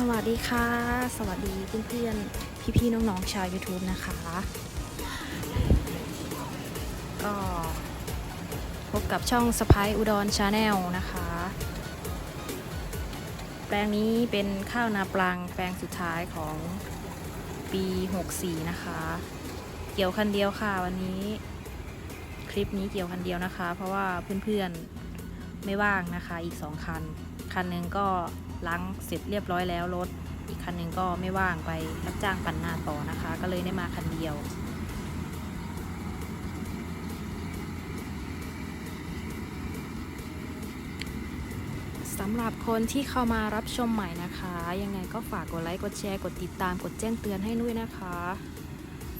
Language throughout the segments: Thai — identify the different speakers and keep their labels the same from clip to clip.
Speaker 1: สวัสดีค่ะ สวัสดีเพื่อนๆ พี่ๆ น้องๆ ชาว YouTube นะคะ ก็พบกับช่องสไปอุดรชาแนลนะคะ แปลงนี้เป็นข้าวนาปลังแปลงสุดท้ายของปี 64 นะคะ เกี่ยวคันเดียวค่ะวันนี้ คลิปนี้เกี่ยวคันเดียวนะคะ เพราะว่าเพื่อนๆไม่ว่างนะคะอีก 2 คัน คันหนึ่งก็ล้างเสร็จเรียบร้อยแล้วรถ อีกคันหนึ่งก็ไม่ว่างไปรับจ้างปั่นหน้าต่อนะคะ ก็เลยได้มาคันเดียว สำหรับคนที่เข้ามารับชมใหม่นะคะ ยังไงก็ฝากกดไลค์กดแชร์กดติดตามกดแจ้งเตือนให้ด้วยนะคะ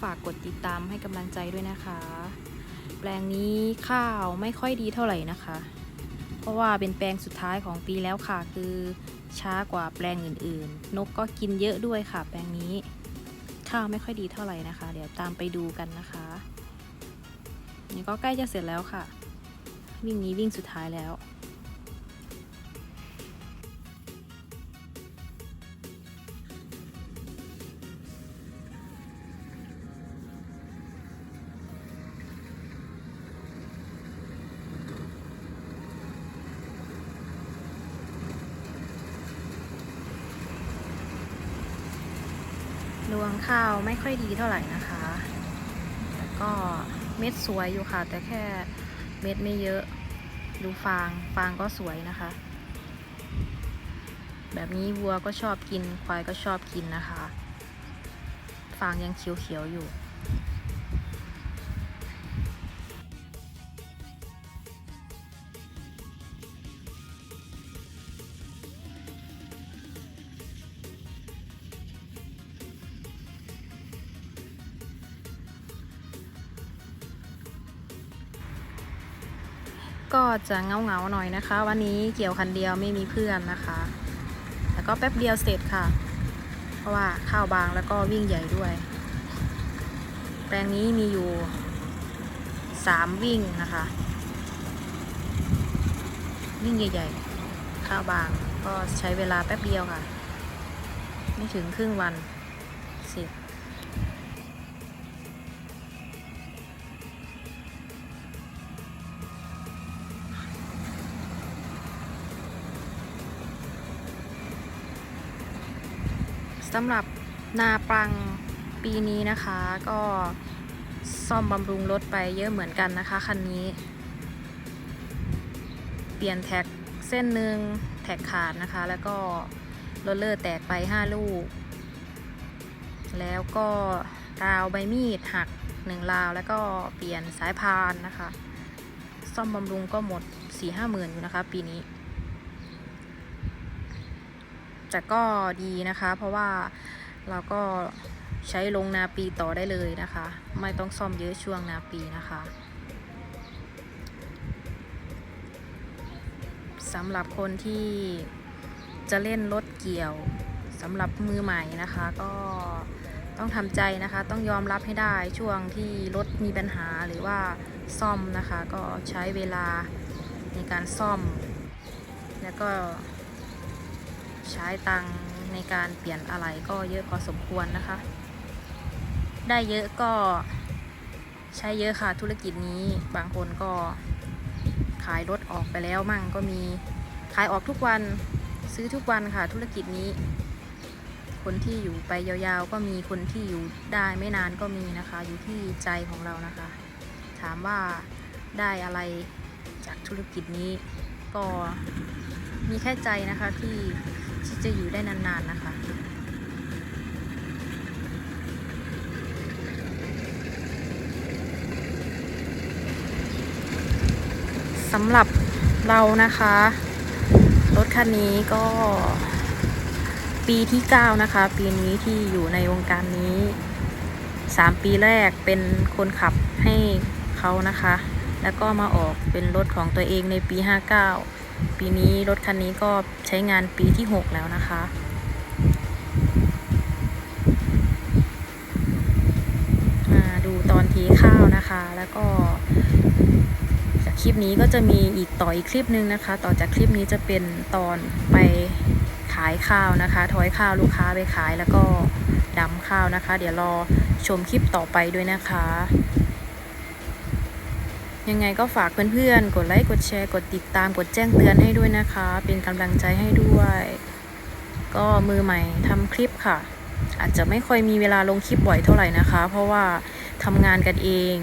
Speaker 1: ฝากกดติดตามให้กำลังใจด้วยนะคะ แปลงนี้ข้าวไม่ค่อยดีเท่าไหร่นะคะ เพราะว่าเป็นแปลงสุดท้ายของปีแล้วค่ะ คือช้ากว่าแปลงอื่นๆ นกก็กินเยอะด้วยค่ะ แปลงนี้ ข้าวไม่ค่อยดีเท่าไหร่นะคะ เดี๋ยวตามไปดูกันนะคะนี่ก็ใกล้จะเสร็จแล้วค่ะ วิ่งนี้วิ่งสุดท้ายแล้ว วงข้าวไม่ค่อยดีเท่าไหร่นะคะแต่ก็เม็ดสวยอยู่ค่ะ แต่แค่เม็ดไม่เยอะ ดูฟาง ฟางก็สวยนะคะ แบบนี้วัวก็ชอบกิน ควายก็ชอบกินนะคะ ฟางยังเขียวๆอยู่ ก็จะเงาเงาๆหน่อยนะคะ วันนี้เกี่ยวคันเดียวไม่มีเพื่อนนะคะแล้วก็แป๊บเดียวเสร็จค่ะ เพราะว่าข้าวบางแล้วก็วิ่งใหญ่ด้วย แปลงนี้มีอยู่สามวิ่งนะคะ วิ่งใหญ่ๆ ข้าวบางก็ใช้เวลาแป๊บเดียวค่ะ ไม่ถึงครึ่งวัน สำหรับนาปรังปีนี้นะคะ ก็ซ่อมบำรุงรถไปเยอะเหมือนกันนะคะคันนี้ เปลี่ยนแท็กเส้นหนึ่งแท็กขาดนะคะ แล้วก็โรลเลอร์แตกไป 5 ลูก แล้วก็ราวใบมีดหักหนึ่งราว แล้วก็เปลี่ยนสายพานนะคะ ซ่อมบำรุงก็หมด4-5หมื่นอยู่นะคะ ปีนี้ แต่ก็ดีนะคะ เพราะว่าเราก็ใช้ลงนาปีต่อได้เลยนะคะ ไม่ต้องซ่อมเยอะช่วงนาปีนะคะสำหรับคนที่จะเล่นรถเกี่ยวสำหรับมือใหม่นะคะ ก็ต้องทำใจนะคะ ต้องยอมรับให้ได้ช่วงที่รถมีปัญหาหรือว่าซ่อมนะคะ ก็ใช้เวลาในการซ่อม แล้วก็ ใช้ตังในการเปลี่ยนอะไรก็เยอะพอสมควรนะคะ ได้เยอะก็ใช้เยอะค่ะธุรกิจนี้บางคนก็ขายรถออกไปแล้วมั่งก็มีขายออกทุกวันซื้อทุกวันค่ะธุรกิจนี้ คนที่อยู่ไปยาวๆ ก็มีคนที่อยู่ได้ไม่นานก็มีนะคะ อยู่ที่ใจของเรานะคะ ถามว่าได้อะไรจากธุรกิจนี้ก็ มีแค่ใจนะคะที่ที่จะอยู่ได้นานๆนะคะ สำหรับเรานะคะ รถคันนี้ก็ปีที่ 9 นะคะ ปีนี้ที่อยู่ในวงการนี้ 3 ปีแรกเป็นคนขับให้เขานะคะ แล้วก็มาออกเป็นรถของตัวเองในปี 59 ปีนี้รถคันนี้ก็ใช้งานปีที่ 6 แล้วนะคะ มาดูตอนทีข้าวนะคะ แล้วก็จากคลิปนี้ก็จะมีอีกต่ออีกคลิปหนึงนะคะ ต่อจากคลิปนี้จะเป็นตอนไปขายข้าวนะคะ ถอยข้าวลูกค้าไปขายแล้วก็ดำข้าวนะคะ เดี๋ยวรอชมคลิปต่อไปด้วยนะคะ ยังไงก็ฝากเพื่อนๆ กดไลค์ กดแชร์ กดติดตาม กดแจ้งเตือนให้ด้วยนะคะ เป็นกำลังใจให้ด้วย ก็มือใหม่ทำคลิปค่ะ อาจจะไม่ค่อยมีเวลาลงคลิปบ่อยเท่าไหร่นะคะ เพราะว่าทำงานกันเอง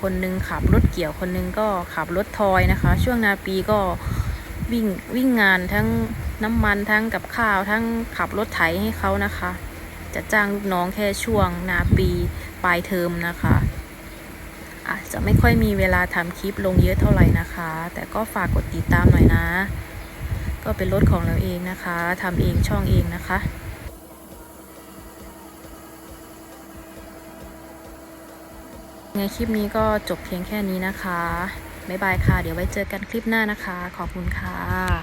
Speaker 1: คนนึงขับรถเกี่ยว คนนึงก็ขับรถทอยนะคะ ช่วงนาปีก็วิ่งวิ่งงานทั้งน้ำมันทั้งกับข้าวทั้งขับรถไถให้เขานะคะ จะจ้างลูกน้องแค่ช่วงนาปีปลายเทอมนะคะ อาจจะไม่ค่อยมีเวลาทำคลิปลงเยอะเท่าไหร่นะคะ แต่ก็ฝากกดติดตามหน่อยนะ ก็เป็นรถของเราเองนะคะทำเองช่องเองนะคะไงคลิปนี้ก็จบเพียงแค่นี้นะคะ บ๊ายบายค่ะ เดี๋ยวไว้เจอกันคลิปหน้านะคะ ขอบคุณค่ะ